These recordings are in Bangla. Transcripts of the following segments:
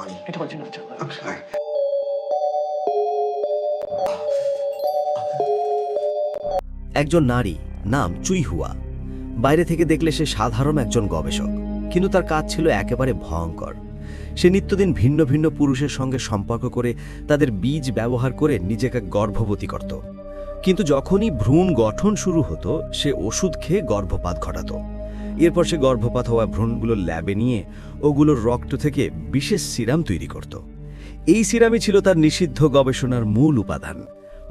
one. I told you not to look. I'm sorry. একজন নারী নাম চুইহুয়া বাইরে থেকে দেখলে সে সাধারণ একজন গবেষক কিন্তু তার কাজ ছিল একেবারে ভয়ঙ্কর সে নিত্যদিন ভিন্ন ভিন্ন পুরুষের সঙ্গে সম্পর্ক করে তাদের বীজ ব্যবহার করে নিজেকে গর্ভবতী করত কিন্তু যখনই ভ্রূণ গঠন শুরু হতো সে ওষুধ খেয়ে গর্ভপাত ঘটাতো এরপর সে গর্ভপাত হওয়া ভ্রূণগুলো ল্যাবে নিয়ে ওগুলোর রক্ত থেকে বিশেষ সিরাম তৈরি করত। এই সিরামই ছিল তার নিষিদ্ধ গবেষণার মূল উপাদান,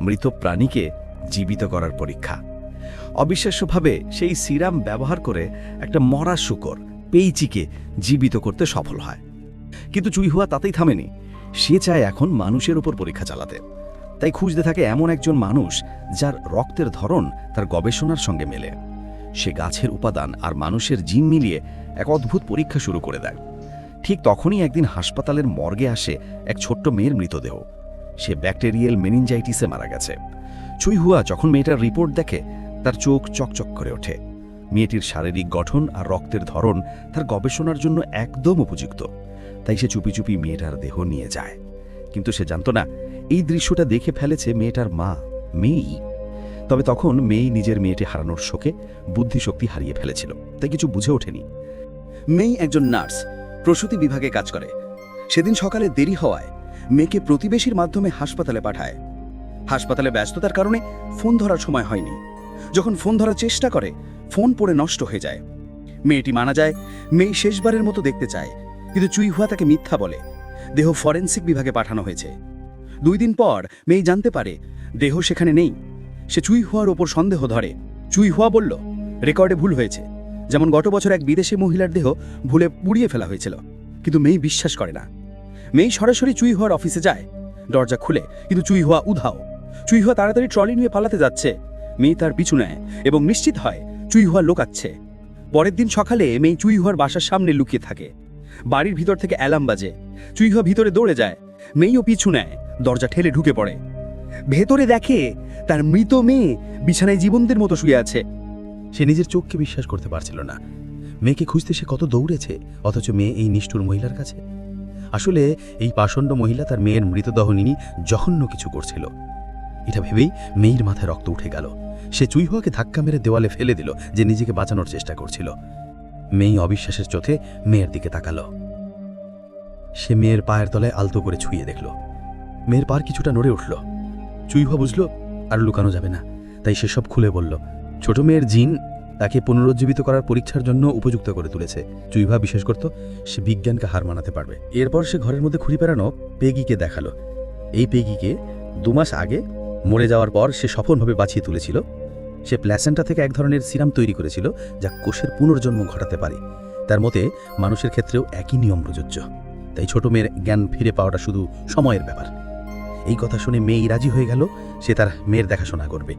মৃত প্রাণীকে জীবিত করার পরীক্ষা। অবিশ্বাস্যভাবে সেই সিরাম ব্যবহার করে একটা মরা শুকর, পেইচিকে জীবিত করতে সফল হয়। কিন্তু চুই চুইহুয়া তাতেই থামেনি। সে চায় এখন মানুষের উপর পরীক্ষা চালাতে। তাই খুঁজতে থাকে এমন একজন মানুষ যার রক্তের ধরন তার গবেষণার সঙ্গে মেলে। সে গাছের উপাদান আর মানুষের জিন মিলিয়ে এক অদ্ভুত পরীক্ষা শুরু করে দেয়। ঠিক তখনই একদিন হাসপাতালের মর্গে আসে এক ছোট্ট মেয়ের মৃতদেহ। সে ব্যাকটেরিয়াল মেনিনজাইটিসে মারা গেছে। চুইহুয়া যখন মেয়েটার রিপোর্ট দেখে, তার চোখ চকচক করে ওঠে। মেয়েটির শারীরিক গঠন আর রক্তের ধরন তার গবেষণার জন্য একদম উপযুক্ত। তাই সে চুপি চুপি মেয়েটার দেহ নিয়ে যায়। কিন্তু সে জানত না, এই দৃশ্যটা দেখে ফেলেছে মেয়েটার মা, মেয়েই। তবে তখন মেয়েই নিজের মেয়েটি হারানোর শোকে বুদ্ধিশক্তি হারিয়ে ফেলেছিল, তাই কিছু বুঝে ওঠেনি। মেই একজন নার্স, প্রসূতি বিভাগে কাজ করে। সেদিন সকালে দেরি হওয়ায় মেয়েকে প্রতিবেশীর মাধ্যমে হাসপাতালে পাঠায়। হাসপাতালে ব্যস্ততার কারণে ফোন ধরার সময় হয়নি। যখন ফোন ধরার চেষ্টা করে, ফোন পড়ে নষ্ট হয়ে যায়। মেয়েটি মানা যায়, মেয়ে শেষবারের মতো দেখতে চায়, কিন্তু চুইহুয়া তাকে মিথ্যা বলে। দেহ ফরেন্সিক বিভাগে পাঠানো হয়েছে। দুই দিন পর মেয়ে জানতে পারে, দেহ সেখানে নেই। সে চুইহুয়ার ওপর সন্দেহ ধরে। চুইহুয়া বলল, রেকর্ডে ভুল হয়েছে। যেমন গত বছর এক বিদেশি মহিলার দেহ ভুলে পুড়িয়ে ফেলা হয়েছিল। কিন্তু মেয়ে বিশ্বাস করে না। মেয়ে সরাসরি চুইহুয়ার অফিসে যায়। দরজা খুলে, কিন্তু চুইহুয়া উধাও। চুইহুয়া তাড়াতাড়ি ট্রলি নিয়ে পালাতে যাচ্ছে। মেয়ে তার পিছু নেয় এবং নিশ্চিত হয় চুইহুয়া লোকাচ্ছে। পরের দিন সকালে মেয়ে চুই চুইহুয়ার বাসার সামনে লুকিয়ে থাকে। বাড়ির ভিতর থেকে অ্যালার্ম বাজে। চুই চুইহুয়া ভিতরে দৌড়ে যায়। মেয়েও পিছু নেয়। দরজা ঠেলে ঢুকে পড়ে। ভেতরে দেখে তার মৃত মেয়ে বিছানায় জীবনদের মতো শুয়ে আছে। সে নিজের চোখকে বিশ্বাস করতে পারছিল না। মেয়েকে খুঁজতে সে কত দৌড়েছে, অথচ মেয়ে এই নিষ্ঠুর মহিলার কাছে? আসলে এই পাষণ্ড মহিলা তার মেয়ের মৃতদেহ নিয়ে জঘন্য কিছু করছিল। এটা ভেবেই মেয়ের মাথায় রক্ত উঠে গেল। সে চুইহুয়াকে ধাক্কা মেরে দেওয়ালে ফেলে দিল, যে নিজেকে বাঁচানোর চেষ্টা করছিল। মেয়ে অবিশ্বাসের চোখে মেয়ের দিকে তাকালো। সে মেয়ের পায়ের তলায় আলতো করে ছুঁয়ে দেখল। মেয়ের পার কিছুটা নড়ে উঠল। চুইহুয়া বুঝল আর লুকানো যাবে না। তাই সে সব খুলে বলল, ছোট মেয়ের জিন তাকে পুনরুজ্জীবিত করার পরীক্ষার জন্য উপযুক্ত করে তুলেছে। চুইভা বিশ্বাস করত সে বিজ্ঞানকে হার মানাতে পারবে। এরপর সে ঘরের মধ্যে ঘুরি পেরানো পেগিকে দেখাল। এই পেগিকে দু মাস আগে মরে যাওয়ার পর সে সফলভাবে বাঁচিয়ে তুলেছিল। সে প্ল্যাসেন্টা থেকে এক ধরনের সিরাম তৈরি করেছিল যা কোষের পুনর্জন্ম ঘটাতে পারে। তার মতে মানুষের ক্ষেত্রেও একই নিয়ম প্রযোজ্য। তাই ছোট মেয়ের জ্ঞান ফিরে পাওয়াটা শুধু সময়ের ব্যাপার। এই কথা শুনে মেয়েই রাজি হয়ে গেল, সে তার মেয়ের দেখাশোনা করবে।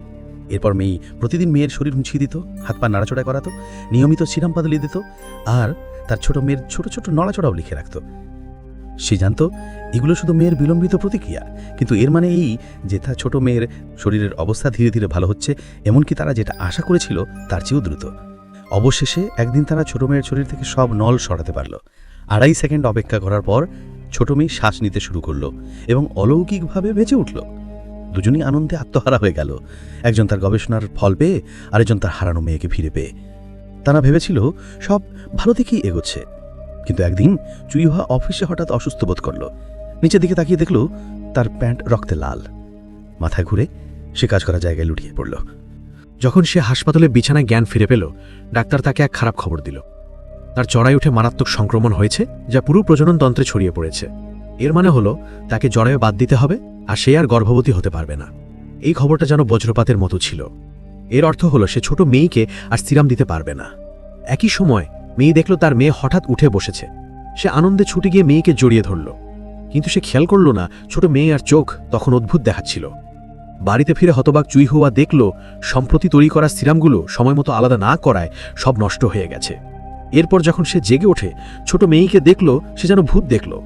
এরপর মেয়ে প্রতিদিন মেয়ের শরীর মুছিয়ে দিত, হাত পা নাড়াচড়া করাতো, নিয়মিত সিরাম পাতলি দিত আর তার ছোট মেয়ের ছোট ছোট নড়াচড়াও লিখে রাখত। সে জানত, এগুলো শুধু মেয়ের বিলম্বিত প্রতিক্রিয়া, কিন্তু এর মানে এই যে তার ছোট মেয়ের শরীরের অবস্থা ধীরে ধীরে ভালো হচ্ছে, এমনকি তারা যেটা আশা করেছিল তার চেয়েও দ্রুত। অবশেষে একদিন তারা ছোট মেয়ের শরীর থেকে সব নল সরাতে পারল। আড়াই সেকেন্ড অপেক্ষা করার পর ছোট মেয়ে শ্বাস নিতে শুরু করল এবং অলৌকিকভাবে বেঁচে উঠল। দুজনই আনন্দে আত্মহারা হয়ে গেল। একজন তার গবেষণার ফল পেয়ে, আরেকজন তার হারানো মেয়েকে ফিরে পেয়ে। তারা ভেবেছিল, সব ভালো দিকেই এগোচ্ছে। কিন্তু একদিন চুইহা অফিসে হঠাৎ অসুস্থ বোধ করল। নিচের দিকে তাকিয়ে দেখল, তার প্যান্ট রক্তে লাল। মাথায় ঘুরে সে কাজ করা জায়গায় লুটিয়ে পড়ল। যখন সে হাসপাতালে বিছানায় জ্ঞান ফিরে পেল, ডাক্তার তাকে এক খারাপ খবর দিল। তার চড়াই উঠে মারাত্মক সংক্রমণ হয়েছে, যা পুরো প্রজননতন্ত্রে ছড়িয়ে পড়েছে। এর মানে হলো, তাকে জরায়ু বাদ দিতে হবে, আর সে আর গর্ভবতী হতে পারবে না। এই খবরটা যেন বজ্রপাতের মতো ছিল। এর অর্থ হলো, সে ছোট মেয়েকে আর সিরাম দিতে পারবে না। একই সময়, মেয়ে দেখল তার মেয়ে হঠাৎ উঠে বসেছে। সে আনন্দে ছুটে গিয়ে মেয়েকে জড়িয়ে ধরল। কিন্তু সে খেয়াল করল না, ছোট মেয়ে আর চোখ তখন অদ্ভুত দেখাচ্ছিল। বাড়িতে ফিরে হতবাক চুই হওয়া দেখল, সম্প্রতি তৈরি করা সিরামগুলো সময়মতো আলাদা না করায় সব নষ্ট হয়ে গেছে। এরপর যখন সে জেগে ওঠে, ছোট মেয়েকে দেখল, সে যেন ভূত দেখল।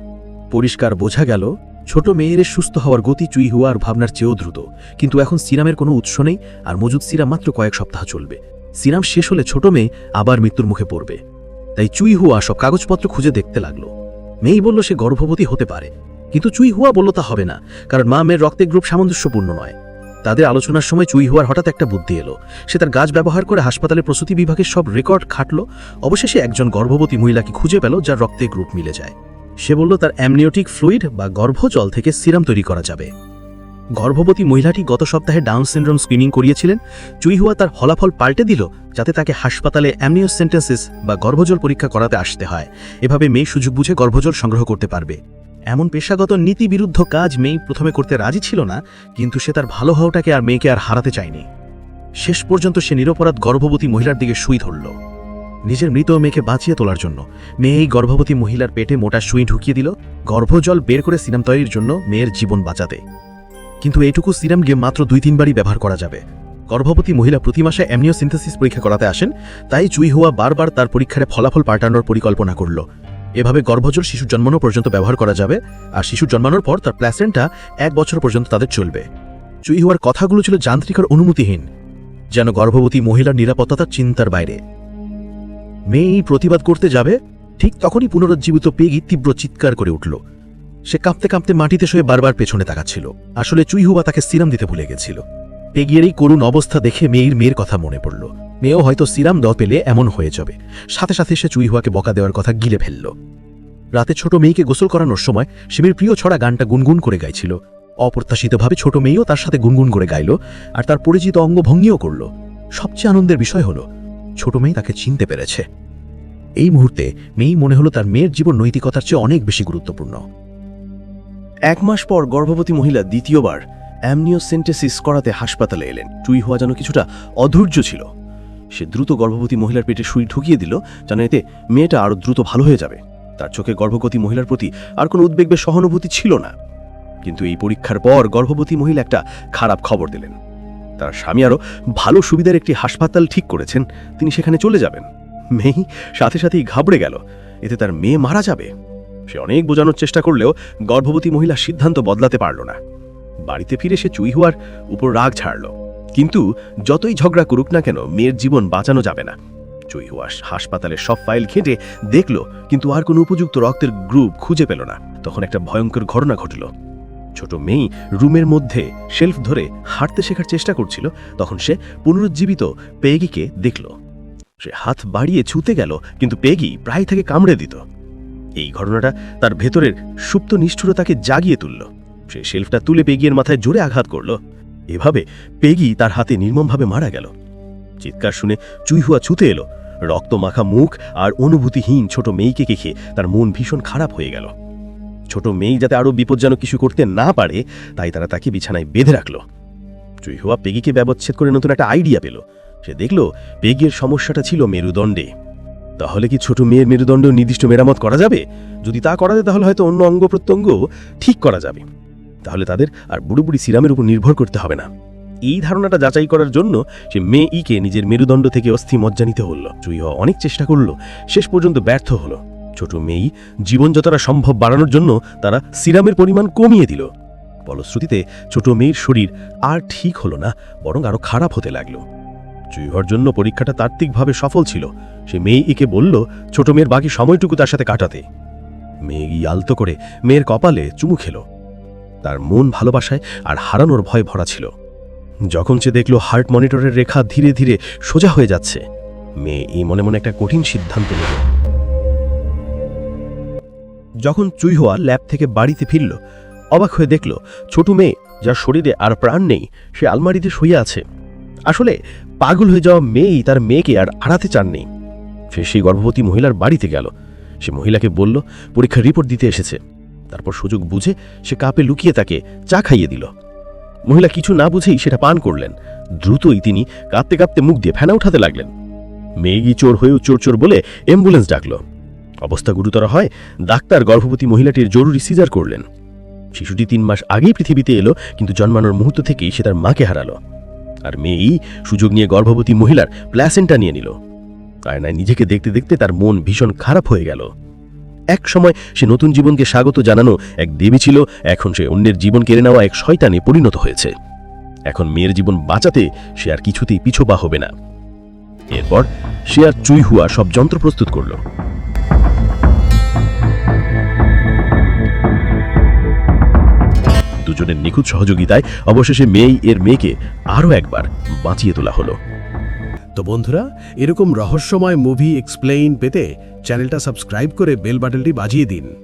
পরিষ্কার বোঝা গেল, ছোট মেয়ের সুস্থ হওয়ার গতি চুই হওয়ার ভাবনার চেয়েও দ্রুত। কিন্তু এখন সিরামের কোনো উৎস নেই, আর মজুদ সিরাম মাত্র কয়েক সপ্তাহ চলবে। সিরাম শেষ হলে ছোট মেয়ে আবার মৃত্যুর মুখে পড়বে। তাই চুই হুয়া সব কাগজপত্র খুঁজে দেখতে লাগল। মেই বলল, সে গর্ভবতী হতে পারে। কিন্তু চুই হুয়া বলল তা হবে না, কারণ মা মেয়ের রক্তের গ্রুপ সামঞ্জস্যপূর্ণ নয়। তাদের আলোচনার সময় চুই হুয়ার হঠাৎ একটা বুদ্ধি এলো। সে তার গাছ ব্যবহার করে হাসপাতালে প্রসূতি বিভাগের সব রেকর্ড খাটলো। অবশেষে একজন গর্ভবতী মহিলাকে খুঁজে পেল, যার রক্তের গ্রুপ মিলে যায়। সে বলল, তার অ্যামনিওটিক ফ্লুইড বা গর্ভজল থেকে সিরাম তৈরি করা যাবে। গর্ভবতী মহিলাটি গত সপ্তাহে ডাউন সিনড্রোম স্ক্রিনিং করিয়েছিলেন। চুই হুয়া তার ফলাফল পাল্টে দিল, যাতে তাকে হাসপাতালে অ্যামনিওসেন্টেন্সিস বা গর্ভজল পরীক্ষা করাতে আসতে হয়। এভাবে মেয়ে সুযোগ বুঝে গর্ভজল সংগ্রহ করতে পারবে। এমন পেশাগত নীতি বিরুদ্ধ কাজ মেয়ে প্রথমে করতে রাজি ছিল না, কিন্তু সে তার ভালো হওয়াটাকে আর মেয়েকে আর হারাতে চায়নি। শেষ পর্যন্ত সে নিরপরাধ গর্ভবতী মহিলার দিকে সুই ধরল। নিজের মৃত মেয়েকে বাঁচিয়ে তোলার জন্য মেয়ে এই গর্ভবতী মহিলার পেটে মোটা সুই ঢুকিয়ে দিল, গর্ভজল বের করে সিরাম তৈরির জন্য মেয়ের জীবন বাঁচাতে। কিন্তু এইটুকু সিরাম গিয়ে মাত্র দুই তিনবারই ব্যবহার করা যাবে। গর্ভবতী মহিলা প্রতি মাসে অ্যামনিওসিনথেসিস পরীক্ষা করাতে আসেন, তাই চুই হওয়া বারবার তার পরীক্ষার ফলাফল পাল্টানোর পরিকল্পনা করল। এভাবে গর্ভজল শিশু জন্মানো পর্যন্ত ব্যবহার করা যাবে, আর শিশু জন্মানোর পর তার প্ল্যাসেন্টা এক বছর পর্যন্ত তাদের চলবে। চুই হওয়ার কথাগুলো ছিল যান্ত্রিক আর অনুমতিহীন, যেন গর্ভবতী মহিলার নিরাপত্তা তার চিন্তার বাইরে। মেয়ে এই প্রতিবাদ করতে যাবে, ঠিক তখনই পুনরুজ্জীবিত পেগি তীব্র চিৎকার করে উঠল। সে কাঁপতে কাঁপতে মাটিতে শুয়ে বারবার পেছনে তাকাচ্ছিল। আসলে চুইহুবা তাকে সিরাম দিতে ভুলে গেছিল। পেগিয়ের এই করুণ অবস্থা দেখে মেয়ের মেয়ের কথা মনে পড়ল। মেয়েও হয়তো সিরাম দ পেলে এমন হয়ে যাবে। সাথে সাথে সে চুইহুয়াকে বকা দেওয়ার কথা গিলে ফেলল। রাতে ছোট মেয়েকে গোসল করানোর সময় সিমির প্রিয় ছড়া গানটা গুনগুন করে গাইছিল। অপ্রত্যাশিতভাবে ছোট মেয়েও তার সাথে গুনগুন করে গাইল আর তার পরিচিত অঙ্গভঙ্গিও করল। সবচেয়ে আনন্দের বিষয় হলো, ছোট মেয়ে তাকে চিনতে পেরেছে। এই মুহূর্তে মেয়েই মনে হলো তার মেয়ের জীবন নৈতিকতার চেয়ে অনেক বেশি গুরুত্বপূর্ণ। এক মাস পর গর্ভবতী মহিলা দ্বিতীয়বার অ্যামনিওসেন্টেসিস করাতে হাসপাতালে এলেন। চুই হওয়া যেন কিছুটা অধৈর্য ছিল। সে দ্রুত গর্ভবতী মহিলার পেটে সুই ঢুকিয়ে দিল, যেন এতে মেয়েটা আরও দ্রুত ভালো হয়ে যাবে। তার চোখে গর্ভবতী মহিলার প্রতি আর কোনো উদ্বেগ বা সহানুভূতি ছিল না। কিন্তু এই পরীক্ষার পর গর্ভবতী মহিলা একটা খারাপ খবর দিলেন। তার স্বামী আরও ভালো সুবিধার একটি হাসপাতাল ঠিক করেছেন, তিনি সেখানে চলে যাবেন। মেয়েই সাথে সাথেই ঘাবড়ে গেল। এতে তার মেয়ে মারা যাবে। সে অনেক বোঝানোর চেষ্টা করলেও গর্ভবতী মহিলা সিদ্ধান্ত বদলাতে পারল না। বাড়িতে ফিরে সে চুই হওয়ার উপর রাগ ছাড়ল। কিন্তু যতই ঝগড়া করুক না কেন, মেয়ের জীবন বাঁচানো যাবে না। চুই হওয়া হাসপাতালের সব ফাইল ঘেঁটে দেখল, কিন্তু আর কোনো উপযুক্ত রক্তের গ্রুপ খুঁজে পেল না। তখন একটা ভয়ঙ্কর ঘটনা ঘটল। ছোট মেয়ে রুমের মধ্যে শেলফ ধরে হাঁটতে শেখার চেষ্টা করছিল, তখন সে পুনরুজ্জীবিত পেগিকে দেখল। সে হাত বাড়িয়ে ছুতে গেল, কিন্তু পেগি প্রায় তাকে কামড়ে দিত। এই ঘটনাটা তার ভেতরের সুপ্ত নিষ্ঠুরতাকে জাগিয়ে তুলল। সে শেলফটা তুলে পেগিয়ের মাথায় জোরে আঘাত করল। এভাবে পেগি তার হাতে নির্মমভাবে মারা গেল। চিৎকার শুনে চুইহুয়া ছুতে এলো। রক্ত মাখা মুখ আর অনুভূতিহীন ছোট মেয়েকে কেখে তার মন ভীষণ খারাপ হয়ে গেল। ছোট মেয়ে যাতে আরও বিপজ্জনক কিছু করতে না পারে, তাই তারা তাকে বিছানায় বেঁধে রাখল। চুইহুয়া পেগিকে ব্যবচ্ছেদ করে নতুন একটা আইডিয়া পেল। সে দেখল পেগির সমস্যাটা ছিল মেরুদণ্ডে। তাহলে কি ছোট মেয়ের মেরুদণ্ড নির্দিষ্ট মেরামত করা যাবে? যদি তা করা যায় তাহলে হয়তো অন্য অঙ্গ প্রত্যঙ্গ ঠিক করা যাবে। তাহলে তাদের আর বুড়ো সিরামের উপর নির্ভর করতে হবে না। এই ধারণাটা যাচাই করার জন্য সে মেয়ে ইকে নিজের মেরুদণ্ড থেকে অস্থি মজ্জা নিতে হল চুই হওয়া অনেক চেষ্টা করল, শেষ পর্যন্ত ব্যর্থ হলো। ছোট মেয়েই জীবন যতটা সম্ভব বাড়ানোর জন্য তারা সিরামের পরিমাণ কমিয়ে দিল। ফলশ্রুতিতে ছোট মেয়ের শরীর আর ঠিক হলো না, বরং আরও খারাপ হতে লাগল। চুই হওয়ার জন্য পরীক্ষাটা তাত্ত্বিকভাবে সফল ছিল। সে মেয়ে ইকে বলল, ছোট মেয়ের বাকি সময়টুকু তার সাথে কাটাতে। মেয়ে আলতো করে মেয়ের কপালে চুমু খেল। তার মন ভালোবাসায় আর হারানোর ভয় ভরা ছিল। যখন সে দেখল হার্ট মনিটরের রেখা ধীরে ধীরে সোজা হয়ে যাচ্ছে, মেয়ে এই মনে মনে একটা কঠিন সিদ্ধান্ত নিল। যখন চুইহোয়া ল্যাব থেকে বাড়িতে ফিরল, অবাক হয়ে দেখল ছোট মেয়ে, যার শরীরে আর প্রাণ নেই, সে আলমারিতে শুয়ে আছে। আসলে পাগল হয়ে যাওয়া মেয়েই তার মেয়েকে আর হারাতে চাননি সে সেই গর্ভবতী মহিলার বাড়িতে গেল। সে মহিলাকে বলল, পরীক্ষার রিপোর্ট দিতে এসেছে। তারপর সুযোগ বুঝে সে কাপে লুকিয়ে তাকে চা খাইয়ে দিল। মহিলা কিছু না বুঝেই সেটা পান করলেন। দ্রুতই তিনি কাঁপতে কাঁপতে মুখ দিয়ে ফেনা উঠাতে লাগলেন। মেয়েগি চোর হয়েও চোর চোর বলে অ্যাম্বুলেন্স ডাকল। অবস্থা গুরুতর হয়, ডাক্তার, গর্ভবতী মহিলাটির জরুরি সিজার করলেন। শিশুটি তিন মাস আগেই পৃথিবীতে এলো, কিন্তু জন্মানোর মুহূর্ত থেকেই সে তার মাকে হারালো। আর মেয়েই সুযোগ নিয়ে গর্ভবতী মহিলার প্ল্যাসেন্টা নিয়ে নিল। আয়নায় নিজেকে দেখতে দেখতে তার মন ভীষণ খারাপ হয়ে গেল। এক সময় সে নতুন জীবনকে স্বাগত জানানো এক দেবী ছিল, এখন সে অন্যের জীবন কেড়ে নেওয়া এক শয়তানে পরিণত হয়েছে। এখন মেয়ের জীবন বাঁচাতে সে আর কিছুতেই পিছোপা হবে না। এরপর সে আর চুই হুয়া সব যন্ত্র প্রস্তুত করল। দুজনের নিখুঁত সহযোগিতায় অবশেষে মেয়েই এর মেয়েকে আরও একবার বাঁচিয়ে তোলা হলো। তো বন্ধুরা এরকম রহস্যময় মুভি এক্সপ্লেইন পেতে চ্যানেলটা সাবস্ক্রাইব করে বেল বাটনটি বাজিয়ে দিন।